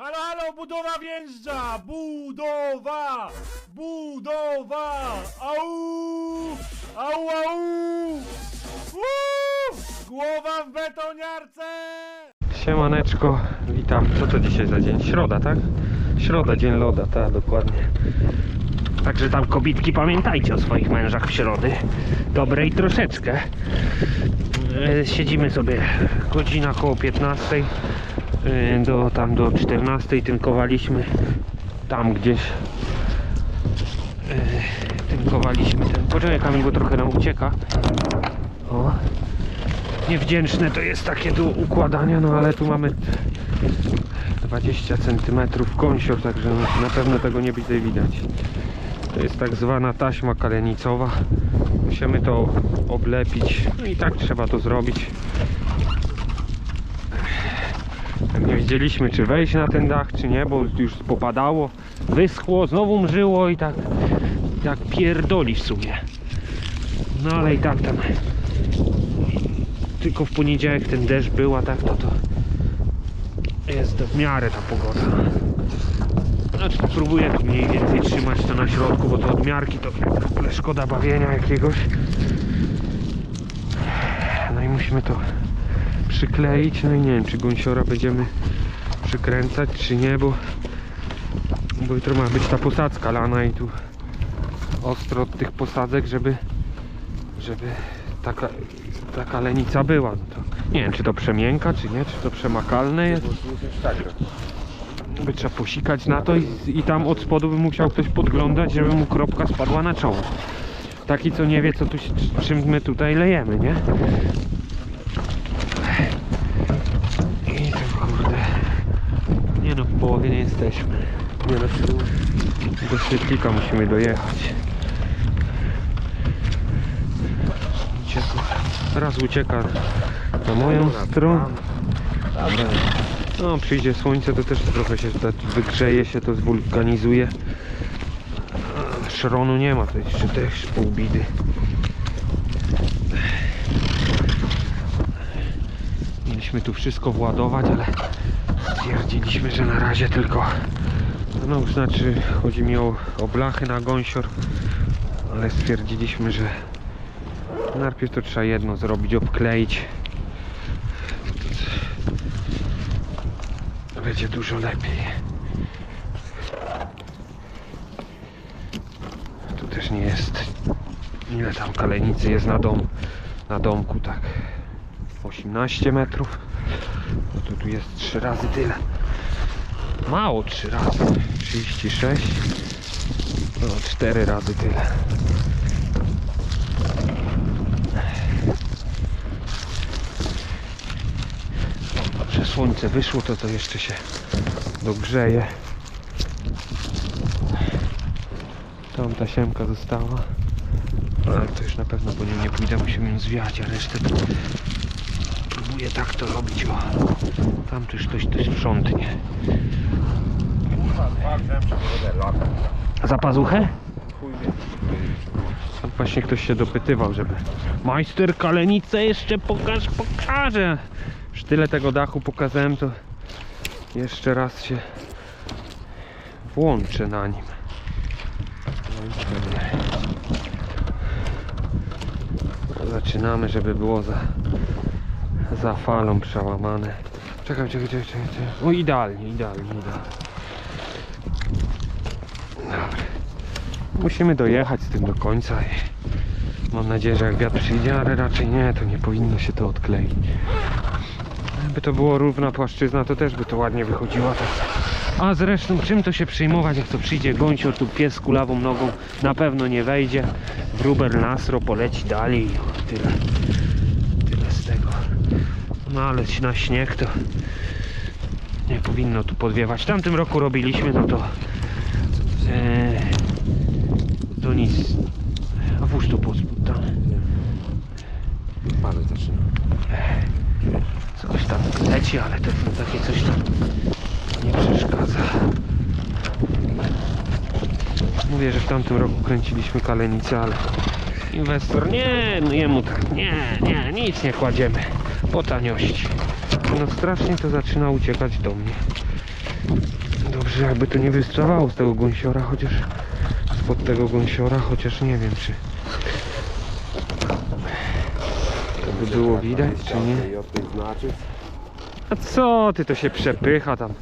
Halo, halo, budowa wjeżdża! Budowa! Budowa! Au! Au, au! Uuu! Głowa w betoniarce! Siemaneczko, witam. Co to dzisiaj za dzień? Środa, tak? Środa, dzień loda, tak, dokładnie. Także tam kobitki pamiętajcie o swoich mężach w środy. Dobrej troszeczkę. E, Siedzimy sobie godzina koło 15 e, do tam do 14 tynkowaliśmy tam gdzieś e, tynkowaliśmy ten. Poczekaj Kamil, bo trochę nam ucieka. O. Niewdzięczne to jest takie do układania, no ale tu mamy 20 cm gąsior, także no, na pewno tego nie będzie widać. To jest tak zwana taśma kalenicowa. Musimy to oblepić. No i tak trzeba to zrobić. Nie wiedzieliśmy czy wejść na ten dach, czy nie, bo już popadało, wyschło, znowu mrzyło i tak, tak pierdoli w sumie. No ale i tak tam tylko w poniedziałek ten deszcz był, a tak to to jest w miarę ta pogoda. Znaczy próbuję tu mniej więcej trzymać to na środku, bo to odmiarki to szkoda bawienia jakiegoś. No i musimy to przykleić, no i nie wiem czy gąsiora będziemy przykręcać czy nie, bo, bo jutro ma być ta posadzka lana i tu ostro od tych posadzek, żeby żeby taka, taka lenica była. No to nie wiem, czy to przemięka, czy nie, czy to przemakalne jest. By trzeba posikać na to i, i tam od spodu by musiał ktoś podglądać, żeby mu kropka spadła na czoło. Taki, co nie wie, co tu, czym my tutaj lejemy, nie? I to kurde. Nie no, w połowie nie jesteśmy. Nie no, do świetlika musimy dojechać. Raz ucieka na moją stronę. No, przyjdzie słońce, to też trochę się wygrzeje się, to zwulkanizuje. Szronu nie ma, to jeszcze też pół bidy. Mieliśmy tu wszystko władować, ale stwierdziliśmy, że na razie tylko no znaczy chodzi mi o, o blachy na gąsior ale stwierdziliśmy, że Najpierw to trzeba jedno zrobić, obkleić. Będzie dużo lepiej. Tu też nie jest. Ile tam kalenicy jest na dom, na domku, tak. 18 metrów. No to tu jest 3 razy tyle. Mało 3 razy. 36. No 4 razy tyle. że słońce wyszło, to to jeszcze się dogrzeje. Tam ta siemka została. Ale to już na pewno po nią nie pójdę, musimy ją zwiać, a resztę próbuję tak to robić. O. Tam już ktoś to sprzątnie. Za pazuchę? Tam właśnie ktoś się dopytywał, żeby majster kalenicę jeszcze pokaż, pokaże. Już tyle tego dachu pokazałem, to jeszcze raz się włączę na nim. Zaczynamy, żeby było za, za falą przełamane. Czekaj, czekaj, czekaj, czekaj. O, idealnie, idealnie, idealnie. Dobra. Musimy dojechać z tym do końca mam nadzieję, że jak wiatr przyjdzie, ale raczej nie, to nie powinno się to odkleić. Jakby to było równa płaszczyzna, to też by to ładnie wychodziło. A zresztą czym to się przejmować, jak to przyjdzie gąsior, tu pies kulawą nogą na pewno nie wejdzie. Wróber nasro poleci dalej i tyle. No ale na śnieg to nie powinno tu podwiewać. W tamtym roku robiliśmy, no to e, to nic. A włóż to pod spód tam. Padać zaczyna. Coś tam leci, ale to takie coś tam nie przeszkadza. Mówię, że w tamtym roku kręciliśmy kalenicę, ale inwestor nie, no jemu tak, nie, nie, nic nie kładziemy po taniości. No strasznie to zaczyna uciekać do mnie. Dobrze, jakby to nie wystawało z tego gąsiora, chociaż spod tego gąsiora, chociaż nie wiem czy to by było widać, czy nie. A co ty, to się przepycha tam.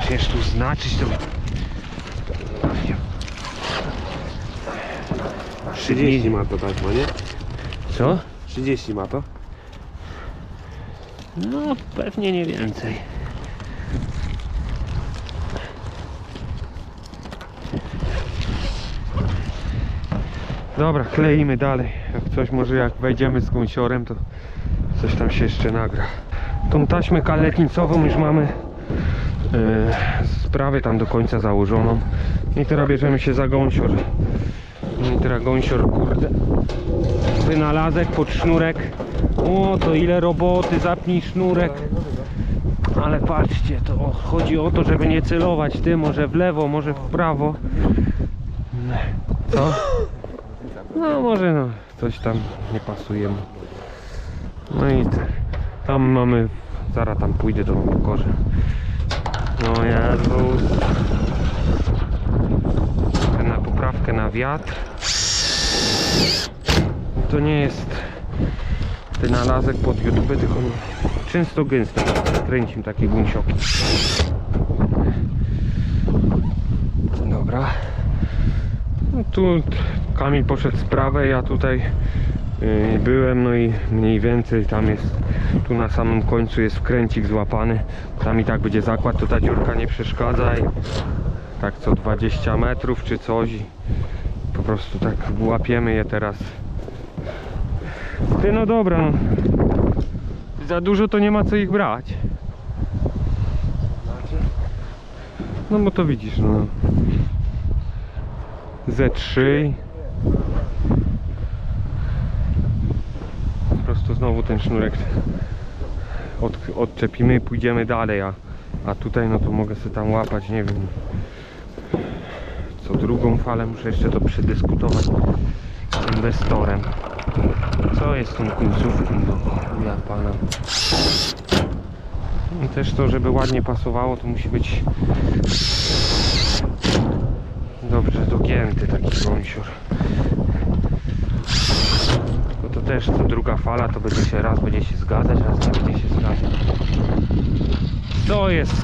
Przecież tu znaczyć to... 30 ma to taśma, nie? Co? 30 ma to. No, pewnie nie więcej. Dobra, kleimy dalej. Jak coś może jak wejdziemy z gąsiorem, to coś tam się jeszcze nagra. Tą taśmę kaletnicową już mamy prawy tam do końca założoną. I teraz bierzemy się za gąsior. I teraz gąsior, kurde. Wynalazek pod sznurek. O, to ile roboty, zapnij sznurek. Ale patrzcie, to chodzi o to, żeby nie celować ty, może w lewo, może w prawo. Co? No może no, coś tam nie pasuje. No i tam mamy, zaraz tam pójdę do pokorze. No Jezus. Na poprawkę na wiatr. To nie jest wynalazek pod YouTube, tylko często gęsto kręcim takie gąsioki. Dobra. No tu Kamil poszedł z prawej, ja tutaj yy, byłem, no i mniej więcej tam jest, tu na samym końcu jest wkręcik złapany. Tam i tak będzie zakład, to ta dziurka nie przeszkadza i tak co 20 metrów czy coś po prostu tak łapiemy je teraz. Ty no dobra, no. Za dużo to nie ma co ich brać. No bo to widzisz, no. Z3 Po prostu znowu ten sznurek od, odczepimy i pójdziemy dalej, a, a tutaj no to mogę sobie tam łapać, nie wiem co drugą falę muszę jeszcze to przedyskutować z inwestorem co jest tą końcówką do chuja pana. I też to żeby ładnie pasowało to musi być dobrze dogięty taki gąsior tylko to też to druga fala to będzie się raz będzie się zgadzać raz nie będzie się zgadzać. To jest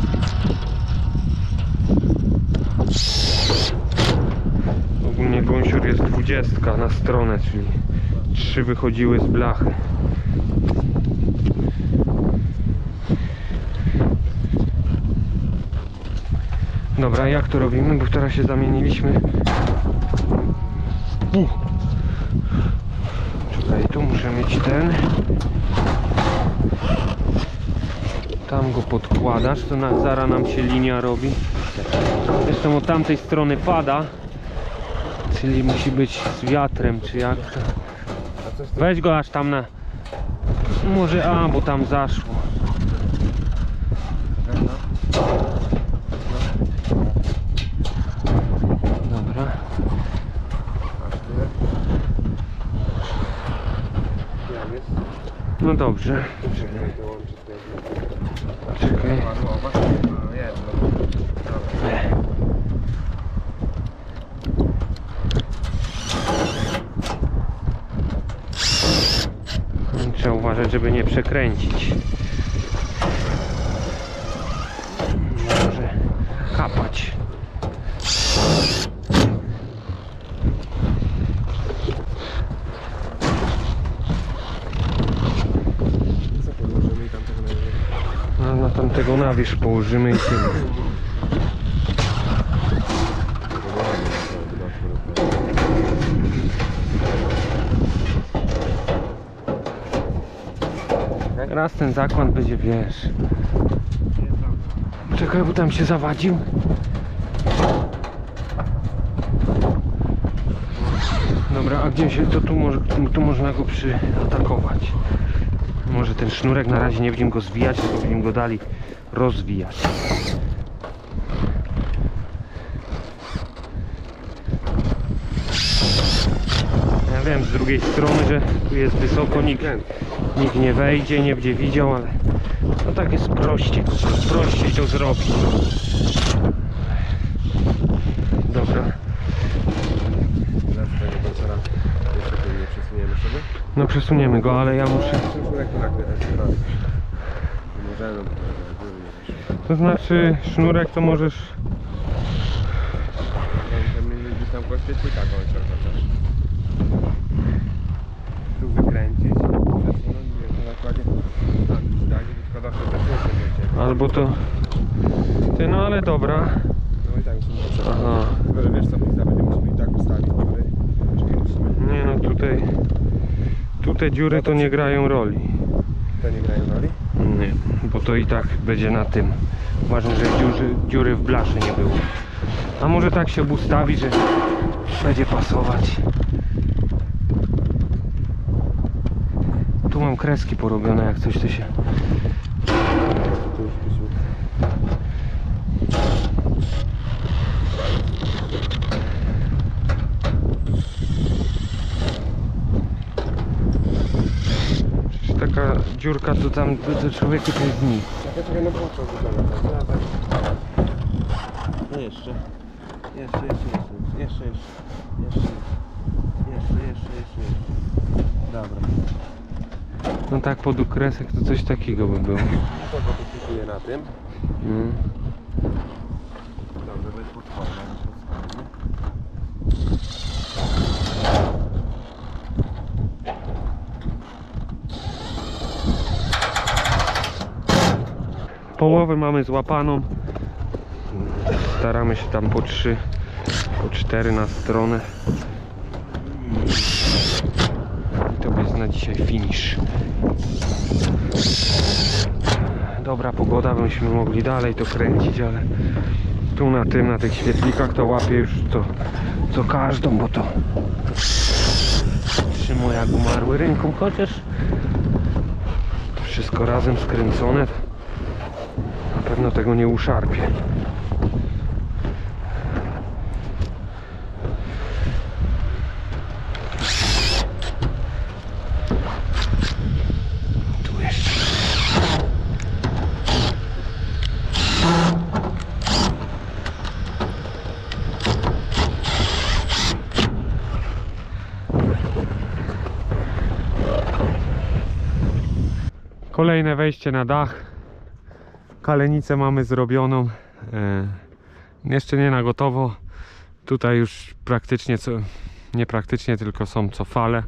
ogólnie gąsior jest 20 na stronę czyli trzy wychodziły z blachy Dobra, jak to robimy? Bo teraz się zamieniliśmy. Czekaj, tu muszę mieć ten. Tam go podkładasz, to na, zara nam się linia robi. Zresztą od tamtej strony pada. Czyli musi być z wiatrem, czy jak to. Weź go aż tam na. Może, a, bo tam zaszło. Dobra. No dobrze. Czekaj, dołączę tutaj. Czekaj. No jedno. Trzeba uważać, żeby nie przekręcić. Może kapać. No, na tamtego nawierzch położymy i tyle. Raz ten zakład będzie, wiesz. Czekaj, bo tam się zawadził. Dobra, a gdzie się, to tu, może, tu można go przyatakować. Może ten sznurek na razie nie będziemy go zwijać, tylko będziemy go dali rozwijać. Ja wiem z drugiej strony, że tu jest wysoko, nikt, nikt nie wejdzie, nie będzie widział, ale No tak jest prościej, prościej to zrobić. Dobra. No przesuniemy go, ale ja muszę. To tak znaczy sznurek to możesz. Gdzieś tam chociaż. Tu wykręcić, przesunąć i jak na nakładzie tak, tak, i szkoda, że też Albo to. Ty no ale dobra. No i tak musimy potrzebować. Aha. Tylko, że wiesz co, Pizza będzie musimy i tak ustawić góry. Czyli musimy... Nie no tutaj. Tutaj dziury to nie grają roli. Te nie grają roli? Nie, bo to i tak będzie na tym. Ważne, że dziury, dziury w blaszy nie było. A może tak się ustawi, że będzie pasować. Tu mam kreski porobione, jak coś to się. Tu już Pysiu. Przecież taka dziurka to tam do, do człowieku to jest nic. Czekaj, czekaj, no po co wygląda tak? Ja tak. No jeszcze. Jeszcze, jeszcze, jeszcze. Jeszcze, jeszcze. Jeszcze, jeszcze, jeszcze, jeszcze, jeszcze. Dobra. No tak pod ukresek to coś takiego by było. To na tym. Mm. Dobrze, to jest podporne. Połowę mamy złapaną. Staramy się tam po trzy, po cztery na stronę. I to jest na dzisiaj finish. Dobra pogoda, byśmy mogli dalej to kręcić, ale tu na tym, na tych świetlikach to łapię już co, co każdą, bo to trzymuję jak umarły rynką, chociaż wszystko razem skręcone. Pewno tego nie uszarpie. Kolejne wejście na dach. Kalenicę mamy zrobioną. E, jeszcze nie na gotowo. Tutaj już praktycznie co, nie praktycznie, tylko są cofale.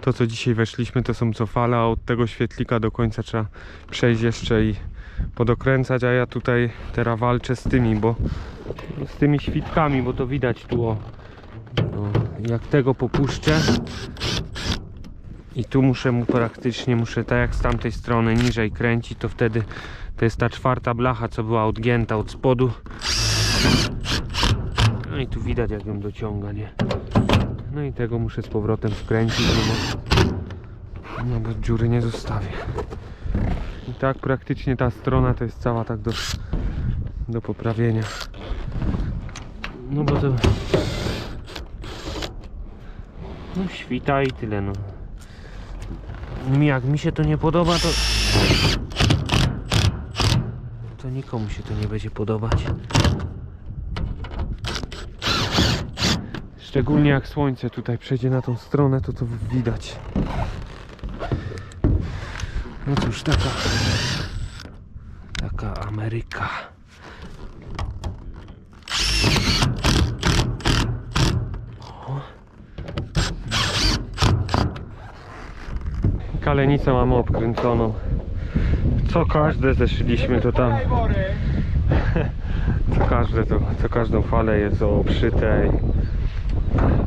To co dzisiaj weszliśmy to są cofale, a od tego świetlika do końca trzeba przejść jeszcze i podokręcać, a ja tutaj teraz walczę z tymi, bo z tymi świtkami, bo to widać tu o, o, jak tego popuszczę i tu muszę mu praktycznie, muszę tak jak z tamtej strony niżej kręcić, to wtedy to jest ta czwarta blacha, co była odgięta od spodu. No i tu widać jak ją dociąga, nie? No i tego muszę z powrotem wkręcić, no bo, no bo dziury nie zostawię. I tak praktycznie ta strona to jest cała tak do, do poprawienia. No bo to... No świta i tyle no. Jak mi się to nie podoba to... To nikomu się to nie będzie podobać. Szczególnie jak słońce tutaj przejdzie na tą stronę, to to widać. No cóż, taka... Taka Ameryka. O. Kalenicę mamy obkręconą. Co każde zeszliśmy to tam. Co każde to, co każdą falę jest obszyte i,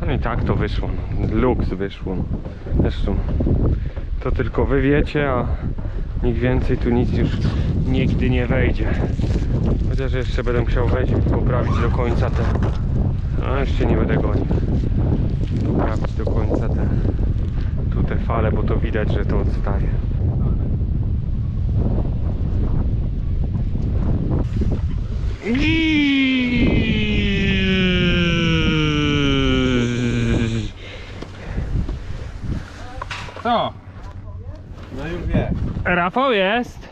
no i tak to wyszło. no. Luks wyszło. no. Zresztą to tylko wy wiecie, a nikt więcej tu nic już nigdy nie wejdzie. Chociaż jeszcze będę musiał wejść i poprawić do końca te. A jeszcze nie będę gonił. Poprawić do końca te tu te fale, bo to widać, że to odstaje. Co? No już wie. Rafał jest.